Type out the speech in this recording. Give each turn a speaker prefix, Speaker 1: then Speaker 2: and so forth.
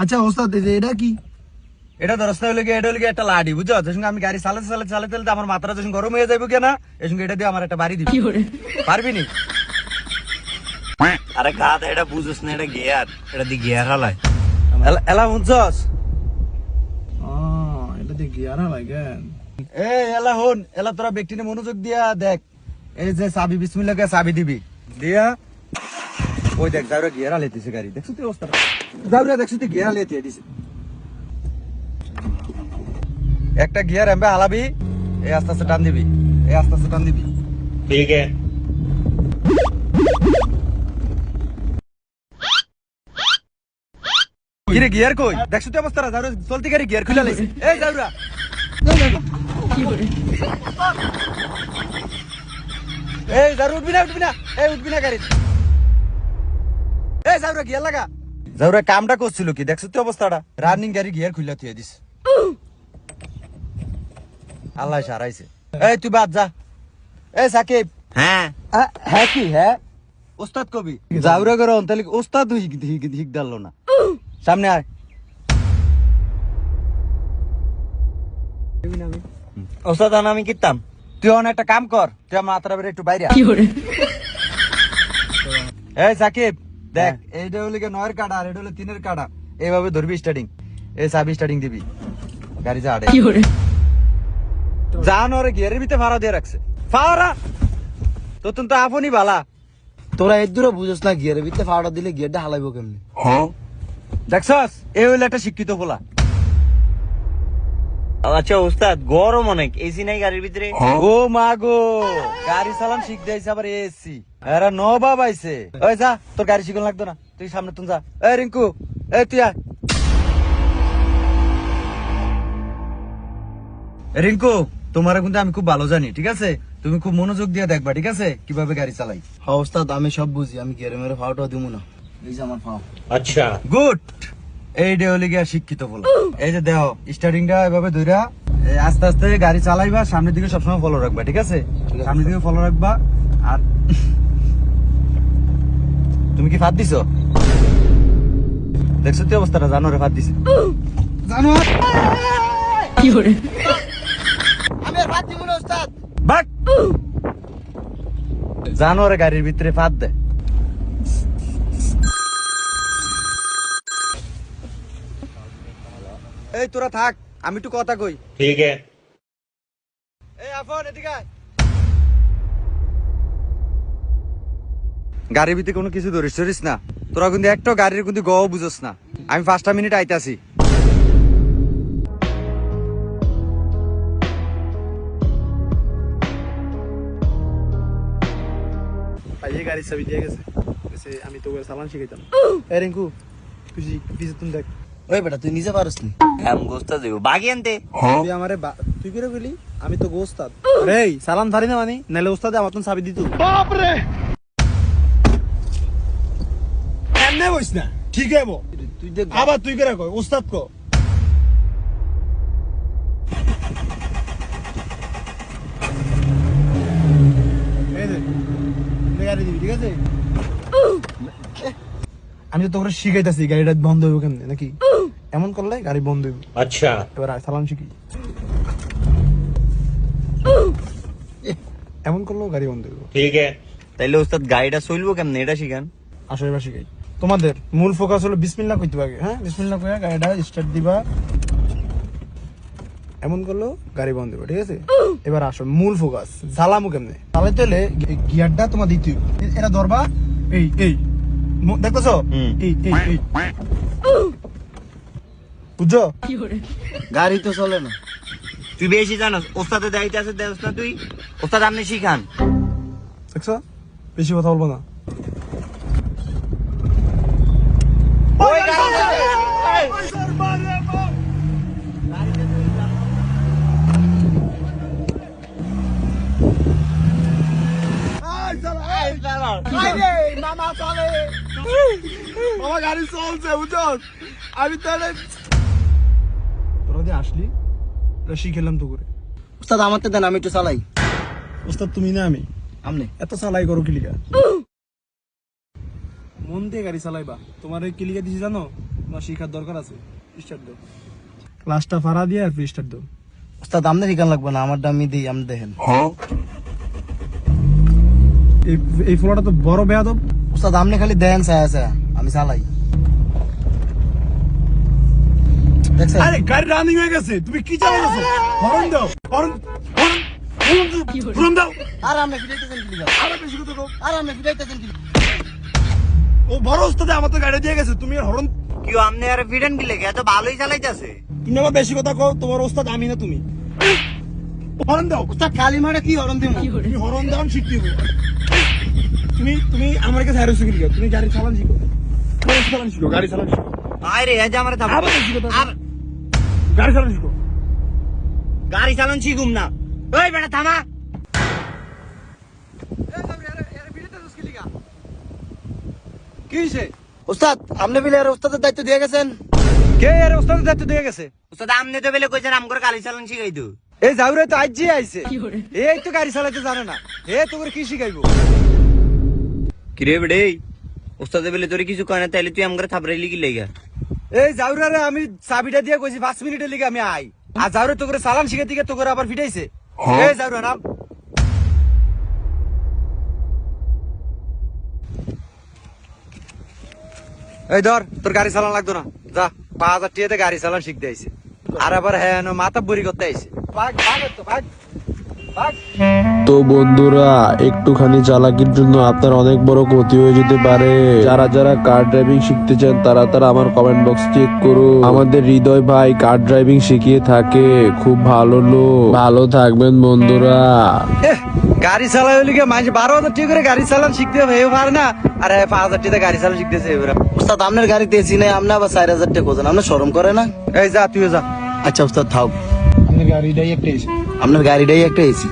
Speaker 1: আচ্ছা ওস্তাদ এই এটা কি?
Speaker 2: এটা দরস্তা হলে কি এটা হলে কি একটা লাডি বুঝছ? সঙ্গে আমি গাড়ি চালাতে চালাতে চালাতে চালাতে আমার মাথাটা যখন গরম হয়ে যাবে কেনা এর সঙ্গে এটা দিয়ে আমার একটা বাড়ি দিবি। পারবি নি?
Speaker 3: আরে গাধা এটা বুঝছ না এটা গিয়ার এটা দি গিয়ার হালায়।
Speaker 2: এলা- বুঝছস
Speaker 1: আহ, এটা দিয়ে গিয়ারা লাগেন
Speaker 2: এ এলা হন এলা তোরা ব্যক্তিনে মনোযোগ দিয়া দেখ। এই যে চাবি বিসমিল্লাহকে চাবি দিবি। দিয়া ওই দেখ যাওরা গিয়ারা লেতেছে গাড়ি। দেখছ তুই অবস্থা? যাওরা দেখছ তুই গিয়ারা লেতে দিছে একটা গিয়ার এমবে হালাবি এই আস্তে আস্তে টান দিবি এই আস্তে আস্তে টান দিবি।
Speaker 3: ঠিক আছে।
Speaker 2: কিরে গিয়ার কই? দেখছ তুই অবস্থা? যাওরা চলতি গাড়ি গিয়ার খুলে লাইছে। এই যাওরা এই যাওরা উঠবি না উঠবি না এই উঠবি না গাড়ি এই যাওরা গিয়ার লাগা। যাওরা কামটা করছিল কি? দেখছ তুই অবস্থাটা? রানিং গাড়ি গিয়ার খুলে থুয়ে দিস আল্লাহ সারাইছে। এই তুই বাদ যা। এই সাকিব।
Speaker 3: হ্যাঁ।
Speaker 2: হ্যাঁ কি হ্যাঁ? ওস্তাদ কবি। যাওরা করে অন্তালিক ওস্তাদ হিক ডাললো না? সামনে আয়।
Speaker 3: ওস্তাদ আমি কিতাম।
Speaker 2: তুই অন একটা কাম কর তুই আমার বেড়ে একটু বাইরে এই সাকিব। দেখ এটা হলো নয়ের কাটা আর এটা হলো তিনের কাটা। এইভাবে ধরবি স্টার্টিং এই সাবি স্টার্টিং দিবি। গাড়ি যা আড়ে জান ওরে গিয়ারের ভিতরে ভাড়া দিয়ে রাখছে। ফাওরা তো তুমি তো আপনি বালা
Speaker 1: তোরা এর দূরে বুঝোস না গিয়ারের ভিতরে ফাওয়াটা দিলে গিয়ারটা হালাইবো কেমনি?
Speaker 2: দেখছস? এই হইল একটা শিক্ষিত বলা
Speaker 3: আচ্ছা ওস্তাদ গরম অনেক। এসি নাই গাড়ির ভিতরে?
Speaker 2: ও মা গো! গাড়ি চালান শিখ দিয়েছে আবার এসি এরা নবাব আইছে। ওই যা তোর গাড়ি শিখন লাগতো না। তুই সামনে তুই যা। এই রিঙ্কু এই তুই আয় রিঙ্কু তোমার কিন্তু আমি খুব ভালো জানি ঠিক আছে? তুমি খুব মনোযোগ দিয়ে দেখবা ঠিক আছে? কীভাবে গাড়ি চালাই।
Speaker 1: হ্যাঁ ওস্তাদ আমি সব বুঝি। আমি গেরে মেরে ফাওয়াটা দিব না। এই যে আমার ফাও।
Speaker 3: আচ্ছা।
Speaker 2: গুড। এই হলে গিয়া শিক্ষিত বলো। এই যে দেহ স্টার্টিংটা এভাবে ধইরা আস্তে আস্তে গাড়ি চালাইবা সামনের দিকে সবসময় ফলো রাখবা ঠিক আছে। সামনের দিকে ফলো রাখবা আর তুমি কি ফাঁদ দিছো? দেখছ তুই অবস্থাটা জানো রে ফাঁদ দিছে। জানো
Speaker 1: আমি আর ফাত দিব না ওস্তাদ।
Speaker 2: বাক জানো রে গাড়ির ভিতরে ফাঁদ দে এই তোরা থাক আমি একটু কথা কই।
Speaker 3: ঠিক আছে।
Speaker 2: এই আফন এদিকে। গাড়ির ভিতরে কোনো কিছু ধরিস ধরিস না। তোরা কিন্তু একটা গাড়ির কিন্তু গও বুঝোস না। আমি পাঁচটা মিনিট আইতাছি।
Speaker 1: পাইয়ে গাড়ি চাবি দিয়ে গেছে। আমি তো সালান শিখাইতাম। এ রিঙ্কু তুই তুমি দেখ ওই বেটা তুই নিজে পারস নি?
Speaker 3: হ্যাঁ গোস্তা দেবো। বাকি আনতে?
Speaker 1: তুই আমারে তুই করে বলি আমি তো গো ওস্তাদ রে সালাম ধারি না মানে নালে ওস্তাদে আমার তো চাবি দিত। বাপ রে এমনে বইস না ঠিক হব তুই দেখ। আবার তুই করে কই ওস্তাদ কো। এই দে, নে গাড়ি দিবি ঠিক আছে? আমি তো তোকে শিখাইতেছি গাড়িটা বন্ধ হইব কেমনে নাকি? এমন করলে গাড়ি বন্ধ হইব।
Speaker 3: আচ্ছা।
Speaker 1: এবার সালাম শিখি। এমন করলেও গাড়ি বন্ধ হইব।
Speaker 3: ঠিক আছে। তাইলে ওস্তাদ গাড়িটা চলবো কেমনে? এটা শিখান।
Speaker 1: আসো এবার শিখাই। তোমাদের মূল ফোকাস হলো বিসমিল্লাহ কইতে আগে হ্যাঁ? বিসমিল্লাহ কইয়া গাড়িটা স্টার্ট দিবা। এমন করলেও গাড়ি বন্ধ হবে ঠিক আছে? এবার আসো মূল ফোকাস চালামু কেমনে? তাহলে হলে গিয়ারটা তোমার দিতে হইব। এ- এটা ধরবা এই এই। দেখতেছো? এই এই এই। বুঝছ? গাড়ি তো চলে না।
Speaker 3: তুই বেশি জানাস ওস্তাদে দায়িত্ব আছে দেওস না তুই। ওস্তাদ আপনি শিখান।
Speaker 1: দেখছ? বেশি কথা বলব না। মামা গাড়ি চলছে বুঝছ? আমি তাহলে তোরা আসলি এটা শিখেলাম তো করে।
Speaker 4: উস্তাদ আমার দেন আমি একটু চালাই।
Speaker 1: ওস্তাদ তুমি না আমি।
Speaker 4: আমনে।
Speaker 1: এত চালাই করো কিলিকা মন দিয়ে গাড়ি চালাইবা। তোমার এই কিলিকা দিছি জানো? তোমার শিখার দরকার আছে। স্টার্ট দাও। ক্লাসটা ফাড়া দিয়ে আর স্টার্ট দাও।
Speaker 4: ওস্তাদ আমনে শিখান লাগবে না? আমারটা আমি দিই আপনি দেখেন।
Speaker 1: এই এই ফলোটা তো বড় বেয়াদব।
Speaker 4: ওস্তাদ আমনে খালি দেন ছায়া ছায়া। আমি চালাই।
Speaker 1: আরে গাড়ি রানিং হয়ে গেছে। তুমি কি চালাচ্ছো হরন দাও হরন হরন হরন দাও
Speaker 4: আর আমনে ফিরাইতেছেন কি লিগা?
Speaker 1: আরে বেশি কথা কও।
Speaker 4: আর আমনে ফিরাইতেছেন কি?
Speaker 1: ও বড় ওস্তাদে আমার তো গাড়ি দিয়ে গেছে তুমি হরন
Speaker 3: কি আপনি আর কি লেগে এত ভালোই চালাইতেছে।
Speaker 1: তুমি আমার বেশি কথা কও তোমার ওস্তাদ আমি না তুমি। হরন দাও।
Speaker 4: ওস্তাদ কালি মারে কি হরন দিমু
Speaker 1: তুমি হরন দাও শিখতে হবে তুমি তুমি আমার কাছে তুমি গাড়ি চালান শিখো। গাড়ি চালান শিখো গাড়ি চালান শিখো।
Speaker 3: আরে এই যে আমার আর
Speaker 1: গাড়ি চালান শিখো।
Speaker 3: গাড়ি চালান শিখুম না। ওই বেটা থামা।
Speaker 4: ওস্তাদ আপনি বিলে ওস্তাদের দায়িত্ব দিয়ে গেছেন।
Speaker 2: কে এর ওস্তাদের দায়িত্ব দিয়ে গেছে?
Speaker 3: ওস্তাদ আমনে তো বেলে কইছেন আম করে গাড়ি চালান শিখাই তো
Speaker 2: এই জাউরে তো আজ যে আইছে এই তো গাড়ি চালাতে জানে না। এ তোর কি শিখাইবো?
Speaker 3: কিরে বেড়ে ওস্তাদ বেলে তোর কিছু কয় না তাইলে তুই আম করে থাপড়াইলি কি লেগা?
Speaker 2: এই জাউরে আমি চাবিটা দিয়ে কইছি পাঁচ মিনিটের লিগে আমি আই। আর জাউরে তো করে চালান শিখে দিকে তো করে আবার ফিটাইছে। এই জাউরে নাম এই ধর তোর গাড়ি চালান লাগতো না। যা পাঁচ হাজার টিয়াতে গাড়ি চালান শিখতে আইছে। আর আবার হ্যাঁ ন, মাথা বড়ি করতে আইছে। ভাগ ভাগ তো ভাগ।
Speaker 5: তো বন্ধুরা একটুখানি চালাকির জন্য আপনার অনেক বড় ক্ষতি হয়ে যেতে পারে। যারা যারা কার ড্রাইভিং শিখতে চান তারা তারা আমার কমেন্ট বক্স চেক করুন। আমাদের হৃদয় ভাই কার ড্রাইভিং শিখিয়ে থাকে। খুব ভালো লোক। ভালো থাকবেন বন্ধুরা।
Speaker 2: গাড়ি চালাই হলে কি মানুষ বারো হাজার টাকা করে গাড়ি চালান শিখতে হবে? পারে না। আর পাঁচ হাজার টাকা গাড়ি চালান শিখতেছে এবার।
Speaker 4: ওস্তাদ আপনার গাড়িতে এসি নেই আপনি আবার চার হাজার টাকা খোঁজেন আপনি শরম করে না?
Speaker 2: এই যা তুইও যা।
Speaker 4: আচ্ছা ওস্তাদ থাক।
Speaker 1: আপনার এসে
Speaker 4: আপনার গাড়িটাই একটা এসি।